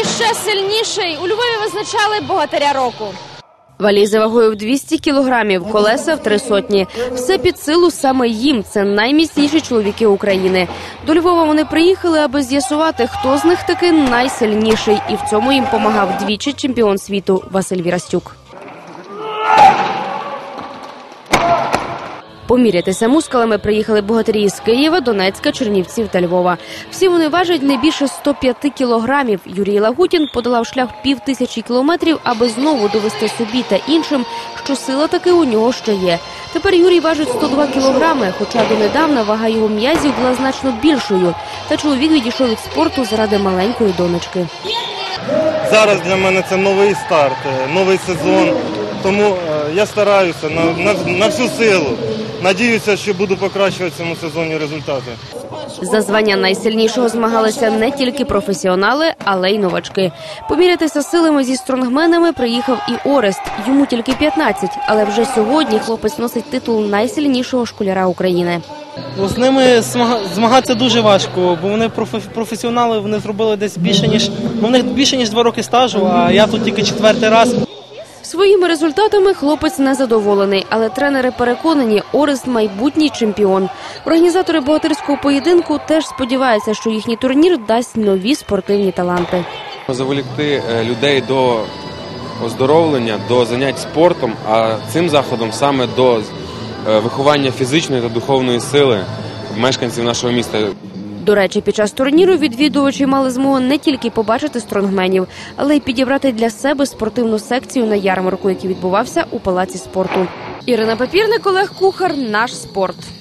іще сильніший. У Львові визначали богатиря року. Валізи вагою в 200 кілограмів, колеса в три сотні. Все під силу саме їм. Це найміцніші чоловіки України. До Львова вони приїхали, аби з'ясувати, хто з них таки найсильніший. І в цьому їм помагав двічі чемпіон світу Василь Вірастюк. Помірятися мускулами приїхали богатирі з Києва, Донецька, Чернівців та Львова. Всі вони важать не більше 105 кілограмів. Юрій Лагутін подолав шлях пів тисячі кілометрів, аби знову довести собі та іншим, що сила таки у нього ще є. Тепер Юрій важить 102 кілограми, хоча донедавна вага його м'язів була значно більшою. Та чоловік відійшов від спорту заради маленької донечки. Зараз для мене це новий старт, е, новий сезон. Тому е, я стараюся на, на, на всю силу. Надіюся, що буду покращувати в цьому сезоні результати. За звання найсильнішого змагалися не тільки професіонали, але й новачки. Помірятися силами зі стронгменами приїхав і Орест. Йому тільки 15, але вже сьогодні хлопець носить титул найсильнішого школяра України. Ну, З ними змага- змагатися дуже важко, бо вони профе- професіонали, вони зробили десь більше ніж ну, в них більше ніж два роки стажу, а я тут тільки четвертий раз. Своїми результатами хлопець не задоволений, але тренери переконані, Орест майбутній чемпіон. Організатори богатирського поєдинку теж сподіваються, що їхній турнір дасть нові спортивні таланти. заволікти е, людей до оздоровлення, до занять спортом, а цим заходом саме до е, виховання фізичної та духовної сили мешканців нашого міста. До речі, під час турніру відвідувачі мали змогу не тільки побачити стронгменів, але й підібрати для себе спортивну секцію на ярмарку, який відбувався у палаці спорту. Ірина Папірник, Олег Кухар, наш спорт.